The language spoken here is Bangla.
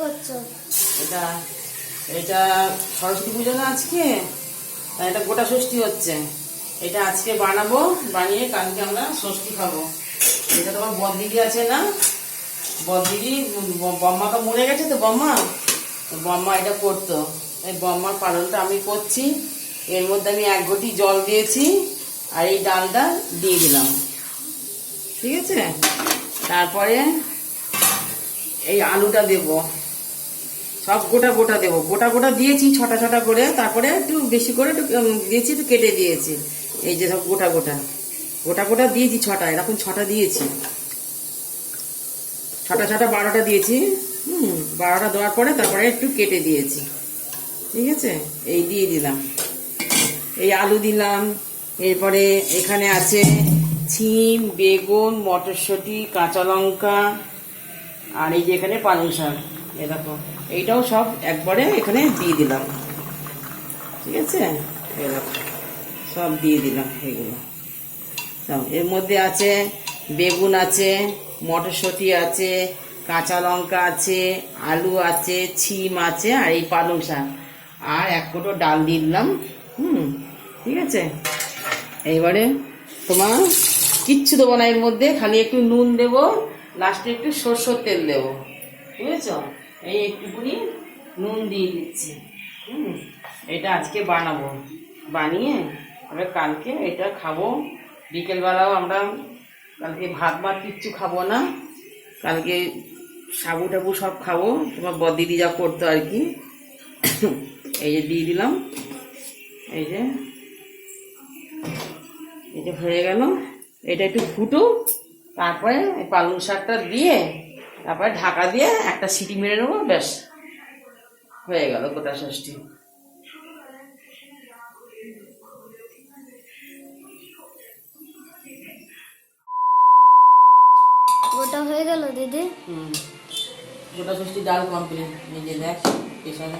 করছ? এটা এটা সরস্বতী পুজো না আজকে? এটা গোটা ষষ্ঠী হচ্ছে। এটা আজকে বানাবো, বানিয়ে কালকে আমরা ষষ্ঠী খাব। এটা তোমার বদিদি আছে না? বদিদি বম্মা তো মরে গেছে তো, বম্মা? বম্মা এটা করতো। এই বম্মার পালনটা আমি করছি। এর মধ্যে আমি এক ঘটি জল দিয়েছি আর এই ডালটা দিয়ে দিলাম। ঠিক আছে? তারপরে এই আলুটা দেবো। সব গোটা গোটা দেবো। গোটা গোটা দিয়েছি, ছটা ছটা করে। তারপরে একটু বেশি করে একটু দিয়েছি, একটু কেটে দিয়েছি। এই যে সব গোটা গোটা। গোটা গোটা দিয়েছি ছটা, এরকম ছটা দিয়েছি। ছটা ছটা বারোটা দিয়েছি। হুম, বারোটা দেওয়ার পরে তারপরে একটু কেটে দিয়েছি। ঠিক আছে? এই দিয়ে দিলাম। এই আলু দিলাম। এরপরে এখানে আছে ছিম, বেগুন, মটরশুঁটি, কাঁচা লঙ্কা, আর এই যে এখানে পালং শাক। এ দেখো এইটাও সব একবারে এখানে দিয়ে দিলাম। ঠিক আছে? দেখো সব দিয়ে দিলাম এগুলো। সব এর মধ্যে আছে, বেগুন আছে, মটরশুঁটি আছে, কাঁচা লঙ্কা আছে, আলু আছে, ছিম আছে আর এই পালং শাক। আর এক কোটো ডাল দিয়ে দিলাম। হুম, ঠিক আছে? এইবারে তোমার কিচ্ছু দেবো না এর মধ্যে, খালি একটু নুন দেবো লাস্টে একটু সরষের তেল দেবো। বুঝেছ? এই একটুকুনি নুন দিয়ে দিচ্ছি। হুম, এটা আজকে বানাবো। বানিয়ে আমরা কালকে এটা খাব। বিকেলবেলাও আমরা কালকে ভাত ভাত কিচ্ছু খাব না। কালকে সাবু টাবু সব খাব। তোমার বদিদি যা করতো আর কি। এই যে দিয়ে দিলাম। এই যে। এটা হয়ে গেল। এটা একটু ফুটো তারপরে পালং শাকটা দিয়ে তারপরে ঢাকা দিয়ে একটা সিটি মেরে নেব ব্যাস। হয়ে গেল গোটা ষষ্ঠী। ওটা হয়ে গেল দিদি? হুম। গোটা ষষ্ঠী ডাল কমপ্লিট নিজে দেখ পেছনে